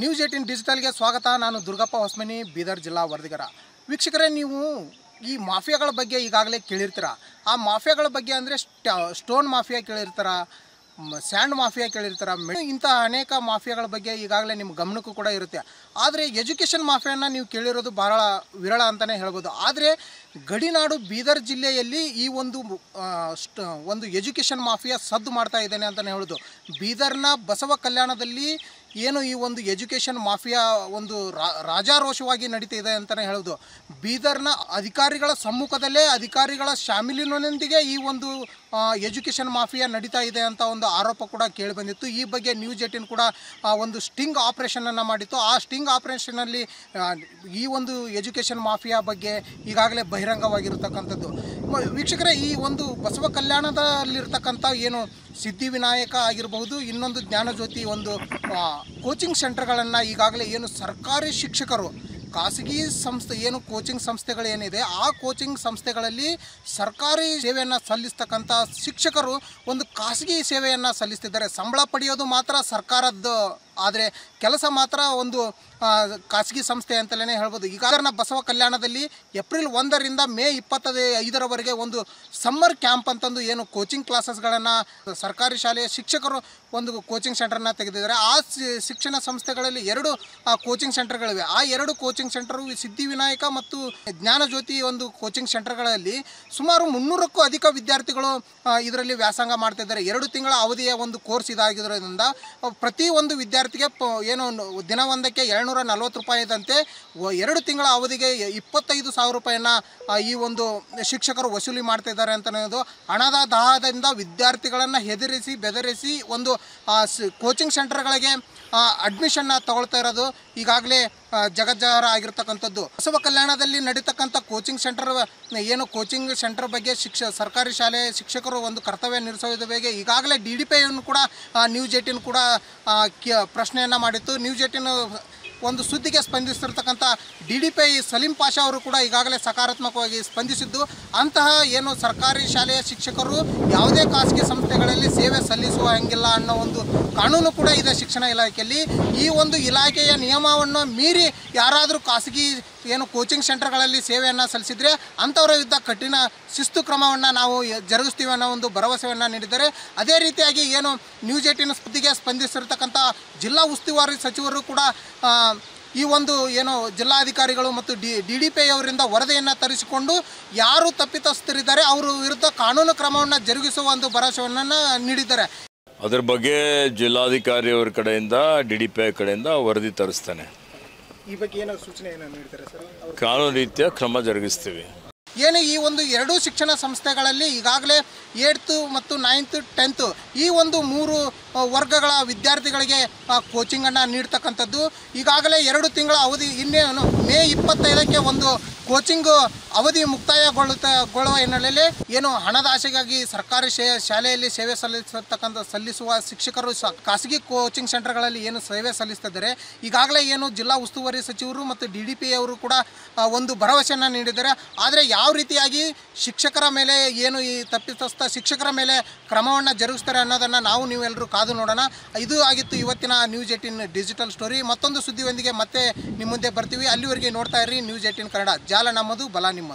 News eighteen ಡಿಜಿಟಲ್ಗೆ ಸ್ವಾಗತ. ನಾನು ದುರ್ಗಪ್ಪ ಹೊಸಮನಿ, ಬೀದರ್ ಜಿಲ್ಲಾ ವರದಿಗರ. ವೀಕ್ಷಕರೇ, ನೀವು ಈ ಮಾಫಿಯಾಗಳ ಬಗ್ಗೆ ಈಗಾಗಲೇ ಕೇಳಿರ್ತೀರ. ಆ ಮಾಫಿಯಾಗಳ ಬಗ್ಗೆ ಅಂದರೆ ಸ್ಟೋನ್ ಮಾಫಿಯಾ ಕೇಳಿರ್ತಾರ ಸ್ಯಾಂಡ್ ಮಾಫಿಯಾ ಕೇಳಿರ್ತಾರ ಇಂತಹ ಅನೇಕ ಮಾಫಿಯಾಗಳ ಬಗ್ಗೆ ಈಗಾಗಲೇ ನಿಮ್ಮ ಗಮನಕ್ಕೂ ಕೂಡ ಇರುತ್ತೆ. ಆದರೆ ಎಜುಕೇಷನ್ ಮಾಫಿಯಾನ ನೀವು ಕೇಳಿರೋದು ಬಹಳ ವಿರಳ ಅಂತಲೇ ಹೇಳ್ಬೋದು. ಆದರೆ ಗಡಿನಾಡು ಬೀದರ್ ಜಿಲ್ಲೆಯಲ್ಲಿ ಈ ಒಂದು ಒಂದು ಎಜುಕೇಷನ್ ಮಾಫಿಯಾ ಸದ್ದು ಮಾಡ್ತಾ ಇದ್ದಾನೆ ಅಂತಲೇ ಹೇಳೋದು ಬೀದರ್ನ ಬಸವ ಕಲ್ಯಾಣದಲ್ಲಿ ಏನು ಈ ಒಂದು ಎಜುಕೇಷನ್ ಮಾಫಿಯಾ ಒಂದು ರಾಜಾರೋಷವಾಗಿ ನಡೀತಾ ಇದೆ ಅಂತಲೇ ಹೇಳೋದು. ಬೀದರ್ನ ಅಧಿಕಾರಿಗಳ ಸಮ್ಮುಖದಲ್ಲೇ ಅಧಿಕಾರಿಗಳ ಶಾಮಿಲಿನೊಂದಿಗೆ ಈ ಒಂದು ಎಜುಕೇಷನ್ ಮಾಫಿಯಾ ನಡೀತಾ ಇದೆ ಅಂತ ಒಂದು ಆರೋಪ ಕೂಡ ಕೇಳಿ ಬಂದಿತ್ತು. ಈ ಬಗ್ಗೆ ನ್ಯೂಸ್ ಏಟಿನ್ ಕೂಡ ಒಂದು ಸ್ಟಿಂಗ್ ಆಪರೇಷನನ್ನು ಮಾಡಿತ್ತು. ಆ ಸ್ಟಿಂಗ್ ಆಪರೇಷನಲ್ಲಿ ಈ ಒಂದು ಎಜುಕೇಷನ್ ಮಾಫಿಯಾ ಬಗ್ಗೆ ಈಗಾಗಲೇ ಬಹಿರಂಗವಾಗಿರತಕ್ಕಂಥದ್ದು. ವೀಕ್ಷಕರೇ, ಈ ಒಂದು ಬಸವ ಕಲ್ಯಾಣದಲ್ಲಿರ್ತಕ್ಕಂಥ ಏನು ಸಿದ್ಧಿವಿನಾಯಕ ಆಗಿರಬಹುದು. ಇನ್ನೊಂದು ಜ್ಞಾನಜ್ಯೋತಿ ಒಂದು ಕೋಚಿಂಗ್ ಸೆಂಟರ್ಗಳನ್ನು ಈಗಾಗಲೇ ಏನು ಸರ್ಕಾರಿ ಶಿಕ್ಷಕರು, ಖಾಸಗಿ ಸಂಸ್ಥೆ ಏನು ಕೋಚಿಂಗ್ ಸಂಸ್ಥೆಗಳೇನಿದೆ ಆ ಕೋಚಿಂಗ್ ಸಂಸ್ಥೆಗಳಲ್ಲಿ ಸರ್ಕಾರಿ ಸೇವೆಯನ್ನು ಸಲ್ಲಿಸ್ತಕ್ಕಂಥ ಶಿಕ್ಷಕರು ಒಂದು ಖಾಸಗಿ ಸೇವೆಯನ್ನು ಸಲ್ಲಿಸ್ತಿದ್ದಾರೆ. ಸಂಬಳ ಪಡೆಯೋದು ಮಾತ್ರ ಸರ್ಕಾರದ್ದು ಆದರೆ ಕೆಲಸ ಮಾತ್ರ ಒಂದು ಖಾಸಗಿ ಸಂಸ್ಥೆ ಅಂತಲೇ ಹೇಳ್ಬೋದು. ಈಗ ಬಸವ ಕಲ್ಯಾಣದಲ್ಲಿ ಏಪ್ರಿಲ್ ಒಂದರಿಂದ ಮೇ ಇಪ್ಪತ್ತದ, ಐದರವರೆಗೆ ಒಂದು ಸಮ್ಮರ್ ಕ್ಯಾಂಪ್ ಅಂತಂದು ಏನು ಕೋಚಿಂಗ್ ಕ್ಲಾಸಸ್ಗಳನ್ನು ಸರ್ಕಾರಿ ಶಾಲೆಯ ಶಿಕ್ಷಕರು ಒಂದು ಕೋಚಿಂಗ್ ಸೆಂಟರ್ನ ತೆಗೆದಿದ್ದಾರೆ. ಆ ಶಿಕ್ಷಣ ಸಂಸ್ಥೆಗಳಲ್ಲಿ ಎರಡು ಕೋಚಿಂಗ್ ಸೆಂಟರ್ಗಳಿವೆ. ಆ ಎರಡು ಕೋಚಿಂಗ್ ಸೆಂಟರು ಸಿದ್ಧಿವಿನಾಯಕ ಮತ್ತು ಜ್ಞಾನಜ್ಯೋತಿ ಒಂದು ಕೋಚಿಂಗ್ ಸೆಂಟರ್ಗಳಲ್ಲಿ ಸುಮಾರು ಮುನ್ನೂರಕ್ಕೂ ಅಧಿಕ ವಿದ್ಯಾರ್ಥಿಗಳು ಇದರಲ್ಲಿ ವ್ಯಾಸಂಗ ಮಾಡ್ತಿದ್ದಾರೆ. ಎರಡು ತಿಂಗಳ ಅವಧಿಯ ಒಂದು ಕೋರ್ಸ್ ಇದಾಗಿರೋದ್ರಿಂದ ಪ್ರತಿ ಒಂದು ವಿದ್ಯಾರ್ಥಿಗೆ ಪ, ಏನು, ದಿನ ಒಂದಕ್ಕೆ ಏಳ್ನೂರ ನಲ್ವತ್ತು ವ- ಎರಡು ತಿಂಗಳ ಅವಧಿಗೆ ಇಪ್ಪತ್ತೈದು ಸಾವಿರ ರೂಪಾಯಿನ ಈ ಒಂದು ಶಿಕ್ಷಕರು ವಸೂಲಿ ಮಾಡ್ತಾ ಇದ್ದಾರೆ ಅಂತ ಅನ್ನೋದು ಹಣದ ದಾಹದಿಂದ ವಿದ್ಯಾರ್ಥಿಗಳನ್ನು ಹೆದರಿಸಿ, ಬೆದರಿಸಿ ಒಂದು ಕೋಚಿಂಗ್ ಸೆಂಟರ್ಗಳಿಗೆ ಅಡ್ಮಿಷನ್ನ ತಗೊಳ್ತಾ ಇರೋದು ಈಗಾಗಲೇ ಆ, ಜಗಜ್ಜಾಹರ ಆಗಿರ್ತಕ್ಕಂಥದ್ದು. ಬಸವ ಕಲ್ಯಾಣದಲ್ಲಿ ನಡೀತಕ್ಕಂಥ ಕೋಚಿಂಗ್ ಸೆಂಟರ್ ಏನು ಕೋಚಿಂಗ್ ಸೆಂಟರ್ ಬಗ್ಗೆ ಶಿಕ್ಷ ಸರ್ಕಾರಿ ಶಾಲೆ ಶಿಕ್ಷಕರು ಒಂದು ಕರ್ತವ್ಯ ನಿರ್ವಹಿಸೋದ್ರ ಬಗ್ಗೆ ಈಗಾಗಲೇ ಡಿ ಡಿ ಪಿ ಕೂಡ ನ್ಯೂ ನ್ಯೂಸ್ ಏಟಿನ್ ಕೂಡ ಪ್ರಶ್ನೆಯನ್ನು ಮಾಡಿತ್ತು. ನ್ಯೂಸ್ ಏಟಿನ್ ಒಂದು ಸುದ್ದಿಗೆ ಸ್ಪಂದಿಸಿರ್ತಕ್ಕಂಥ D D P Salim Pasha ಅವರು ಕೂಡ ಈಗಾಗಲೇ ಸಕಾರಾತ್ಮಕವಾಗಿ ಸ್ಪಂದಿಸಿದ್ದು. ಅಂತಹ ಏನು ಸರ್ಕಾರಿ ಶಾಲೆಯ ಶಿಕ್ಷಕರು ಯಾವುದೇ ಖಾಸಗಿ ಸಂಸ್ಥೆಗಳಲ್ಲಿ ಸೇವೆ ಸಲ್ಲಿಸುವ ಹಂಗಿಲ್ಲ ಅನ್ನೋ ಒಂದು ಕಾನೂನು ಕೂಡ ಇದೆ ಶಿಕ್ಷಣ ಇಲಾಖೆಯಲ್ಲಿ. ಈ ಒಂದು ಇಲಾಖೆಯ ನಿಯಮವನ್ನು ಮೀರಿ ಯಾರಾದರೂ ಖಾಸಗಿ ಏನು ಕೋಚಿಂಗ್ ಸೆಂಟರ್ಗಳಲ್ಲಿ ಸೇವೆಯನ್ನು ಸಲ್ಲಿಸಿದರೆ ಅಂಥವರ ವಿರುದ್ಧ ಕಠಿಣ ಶಿಸ್ತು ಕ್ರಮವನ್ನು ನಾವು ಜರುಗಿಸ್ತೀವಿ ಅನ್ನೋ ಒಂದು ಭರವಸೆಯನ್ನು ನೀಡಿದ್ದಾರೆ. ಅದೇ ರೀತಿಯಾಗಿ ಏನು ನ್ಯೂಸ್ ಏಟಿನ ಸುದ್ದಿಗೆ ಸ್ಪಂದಿಸಿರ್ತಕ್ಕಂಥ ಜಿಲ್ಲಾ ಉಸ್ತುವಾರಿ ಸಚಿವರು ಕೂಡ ಈ ಒಂದು ಏನು ಜಿಲ್ಲಾಧಿಕಾರಿಗಳು ಮತ್ತು ಡಿ ಡಿ ಡಿ ಪಿ ಅವರಿಂದ ವರದಿಯನ್ನು ತರಿಸಿಕೊಂಡು ಯಾರು ತಪ್ಪಿತಸ್ಥರಿದ್ದಾರೆ ಅವರ ವಿರುದ್ಧ ಕಾನೂನು ಕ್ರಮವನ್ನು ಜರುಗಿಸುವ ಒಂದು ಭರವಸೆಯನ್ನು ನೀಡಿದ್ದಾರೆ. ಅದರ ಬಗ್ಗೆ ಜಿಲ್ಲಾಧಿಕಾರಿಯವರ ಕಡೆಯಿಂದ ಡಿ ಡಿ ಪಿ ಐ ಕಡೆಯಿಂದ ವರದಿ ತರಿಸ್ತಾನೆ. ಈ ಬಗ್ಗೆ ಏನೋ ಸೂಚನೆ ಏನೋ ನೀಡ್ತಾರೆ ಸರ್? ಕಾನೂನು ರೀತಿಯ ಕ್ರಮ ಜರುಗಿಸ್ತೀವಿ. ಏನು ಈ ಒಂದು ಎರಡೂ ಶಿಕ್ಷಣ ಸಂಸ್ಥೆಗಳಲ್ಲಿ ಈಗಾಗಲೇ ಏಟ್ತು ಮತ್ತು ನೈನ್ತ್ ಟೆಂತು ಈ ಒಂದು ಮೂರು ವರ್ಗಗಳ ವಿದ್ಯಾರ್ಥಿಗಳಿಗೆ ಕೋಚಿಂಗನ್ನು ನೀಡ್ತಕ್ಕಂಥದ್ದು. ಈಗಾಗಲೇ ಎರಡು ತಿಂಗಳ ಅವಧಿ ಇನ್ನೇನು, ಮೇ ಇಪ್ಪತ್ತೈದಕ್ಕೆ ಒಂದು ಕೋಚಿಂಗ್ ಅವಧಿ ಮುಕ್ತಾಯಗೊಳ್ಳುತ್ತ, ಗೊಳ್ಳುವ ಹಿನ್ನೆಲೆಯಲ್ಲಿ ಏನು ಹಣದ ಆಸೆಗಾಗಿ ಸರ್ಕಾರಿ ಶಾಲೆಯಲ್ಲಿ ಸೇವೆ ಸಲ್ಲಿಸತಕ್ಕಂಥ, ಸಲ್ಲಿಸುವ ಶಿಕ್ಷಕರು ಖಾಸಗಿ ಕೋಚಿಂಗ್ ಸೆಂಟರ್ಗಳಲ್ಲಿ ಏನು ಸೇವೆ ಸಲ್ಲಿಸ್ತಿದ್ದಾರೆ ಈಗಾಗಲೇ ಏನು ಜಿಲ್ಲಾ ಉಸ್ತುವಾರಿ ಸಚಿವರು ಮತ್ತು ಡಿ ಡಿ ಅವರು ಕೂಡ ಒಂದು ಭರವಸೆಯನ್ನು ನೀಡಿದ್ದಾರೆ. ಆದರೆ ಯಾವ ರೀತಿಯಾಗಿ ಶಿಕ್ಷಕರ ಮೇಲೆ ಏನು ಈ ತಪ್ಪಿತಸ್ಥ, ಶಿಕ್ಷಕರ ಮೇಲೆ ಕ್ರಮವನ್ನು ಜರುಗಿಸ್ತಾರೆ ಅನ್ನೋದನ್ನು ನಾವು ನೀವೆಲ್ಲರೂ ಕಾದು ನೋಡೋಣ. ಇದು ಆಗಿತ್ತು ಇವತ್ತಿನ ನ್ಯೂಸ್ ಏಟಿನ್ ಡಿಜಿಟಲ್ ಸ್ಟೋರಿ ಮತ್ತೊಂದು ಸುದ್ದಿಯೊಂದಿಗೆ ಮತ್ತೆ ನಿಮ್ಮ ಮುಂದೆ ಬರ್ತೀವಿ. ಅಲ್ಲಿವರೆಗೆ ನೋಡ್ತಾ ಇರಿ ನ್ಯೂಸ್ ಏಟಿನ್ ಕನ್ನಡ. ಜಾಲ ನಮ್ಮದು, ಬಲ ನಿಮ್ಮದು.